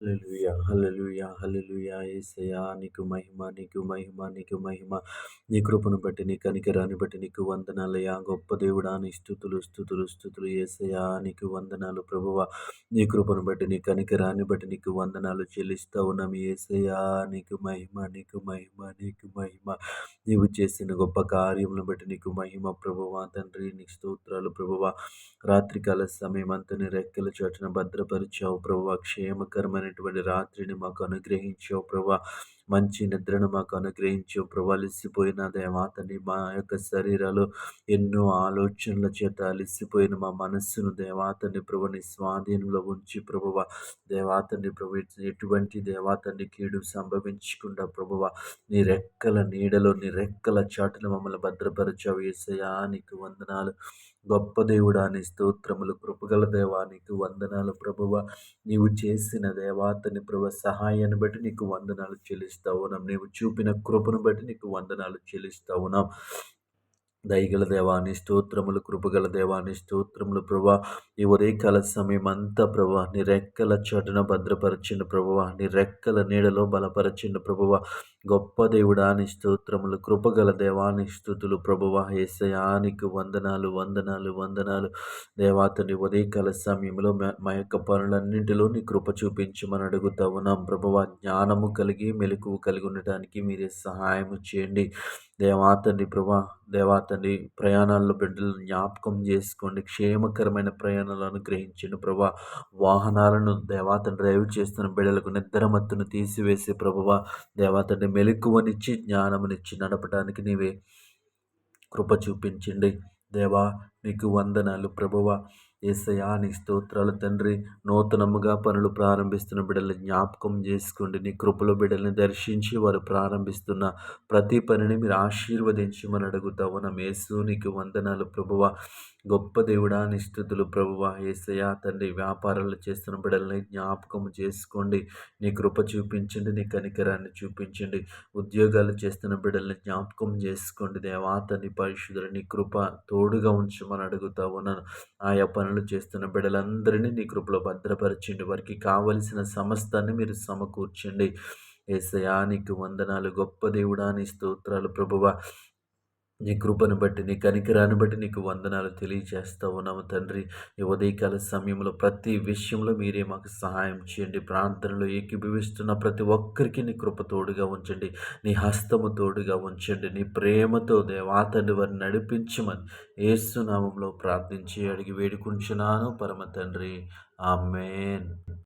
హల్లెలూయా హల్లెలూయా హల్లెలూయా యేసయ్యా నీకు మహిమ నీకు మహిమ నీకు మహిమ. నీ కృపను బట్టి నీ కనికరాన్ని బట్టి నీకు వందనాలయ్యా. గొప్ప దేవుడా నీ స్థుతులు స్థుతులు స్థుతులు. యేసయ్యా నీకు వందనాలు ప్రభువ. నీ కృపను బట్టి నీ కనికరాన్ని బట్టి నీకు వందనాలు చెల్లిస్తా ఉన్నాం. యేసయ్యా నీకు మహిమ నీకు మహిమ నీకు మహిమ. నీవు చేసిన గొప్ప కార్యములను బట్టి నీకు మహిమ ప్రభువ. తండ్రి నీకు స్తోత్రాలు ప్రభువ. రాత్రికాల సమయం అంతని రెక్కల చోటున భద్రపరిచావు ప్రభువ. క్షేమకరమైనటువంటి రాత్రిని మాకు అనుగ్రహించావు ప్రభా. మంచి నిద్రను మాకు అనుగ్రహించు ప్రభు. అలిసిపోయిన దేవాతని మా యొక్క శరీరాలు ఎన్నో ఆలోచనల చేత అలిసిపోయిన మా మనస్సును దేవాతని ప్రభుని స్వాధీనంలో ఉంచి ప్రభువ దేవాతని ప్రభు ఎటువంటి దేవాతని కీడు సంభవించకుండా ప్రభువ నీ రెక్కల నీడలో నీ రెక్కల చాటును మమ్మల్ని భద్రపరచావు. ఏసయా నీకు వందనాలు. గొప్ప దేవుడాని స్తోత్రములు కృపగల దేవానికి వందనాలు ప్రభువ. నీవు చేసిన దేవాతని ప్రభు సహాయాన్ని బట్టి నీకు వందనాలు చెల్లిస్తా ఉన్నాం. నీవు చూపిన కృపను బట్టి నీకు వందనాలు చెల్లిస్తా ఉన్నాం. దయగల దేవాన్ని స్తోత్రములు కృపగల దేవాన్ని స్తోత్రములు ప్రభా. ఈ ఉదయకాల సమయం అంతా ప్రభా నీ రెక్కల చటున భద్రపరచిన ప్రభువ నీ రెక్కల నీడలో బలపరచిన ప్రభువ గొప్ప దేవుడాని స్తోత్రములు కృపగల దేవాని స్థుతులు ప్రభువ ఏసయానికి వందనాలు వందనాలు వందనాలు. దేవాతని ఉదయకాల సమయంలో మా యొక్క పనులన్నింటిలో నీ కృప చూపించమని అడుగుతా ఉన్నాం ప్రభువ జ్ఞానము కలిగి మెలకువ కలిగి ఉండటానికి మీరే సహాయం చేయండి. దేవాతండి ప్రభా దేవాతండి ప్రయాణాల్లో బిడ్డలను జ్ఞాపకం చేసుకోండి. క్షేమకరమైన ప్రయాణాలను అనుగ్రహించండి ప్రభా. వాహనాలను దేవాతండి డ్రైవ్ చేస్తున్న బిడ్డలకు నిద్రమత్తును తీసివేసి ప్రభువ. దేవాతని మెలకువనిచ్చి జ్ఞానమునిచ్చి నడపడానికి నీవే కృప చూపించండి. దేవా నీకు వందనాలు ప్రభువ. ఏసయా నీ స్తోత్రాలు తండ్రి. నూతనముగా పనులు ప్రారంభిస్తున్న బిడ్డల్ని జ్ఞాపకం చేసుకోండి. నీ కృపలో బిడ్డల్ని దర్శించి వారు ప్రారంభిస్తున్న ప్రతి పనిని మీరు ఆశీర్వదించమని అడుగుతావు నా మేసు నీకు వందనాలు ప్రభువ. గొప్ప దేవుడా నిష్ఠుతులు ప్రభువ ఏసయా తండ్రి వ్యాపారాలు చేస్తున్న బిడ్డల్ని జ్ఞాపకం చేసుకోండి. నీ కృప చూపించండి నీ కనికరాన్ని చూపించండి. ఉద్యోగాలు చేస్తున్న బిడ్డల్ని జ్ఞాపకం చేసుకోండి. దేవా తండ్రి పరిశుద్ధులు నీ కృప తోడుగా ఉంచమని అడుగుతా ఉన్నాను. ఆయా పనులు చేస్తున్న బిడ్డలందరినీ నీ కృపలో భద్రపరచండి. వారికి కావలసిన సమస్తాన్ని మీరు సమకూర్చండి. ఏసయానికి వందనాలు. గొప్ప దేవుడాని స్తోత్రాలు ప్రభువ. నీ కృపను బట్టి నీ కనికరాన్ని బట్టి నీకు వందనాలు తెలియజేస్తూ ఉన్నాము తండ్రి. ఈ ఉదయకాల సమయంలో ప్రతి విషయంలో మీరే మాకు సహాయం చేయండి. ప్రార్థనలో ఏకీభవిస్తున్న ప్రతి ఒక్కరికి నీ కృప తోడుగా ఉంచండి. నీ హస్తము తోడుగా ఉంచండి. నీ ప్రేమతో దేవాతండ్రి వారిని నడిపించమని ఏసునామంలో ప్రార్థించి అడిగి వేడుకుంటున్నాను పరమ తండ్రి. ఆమెన్.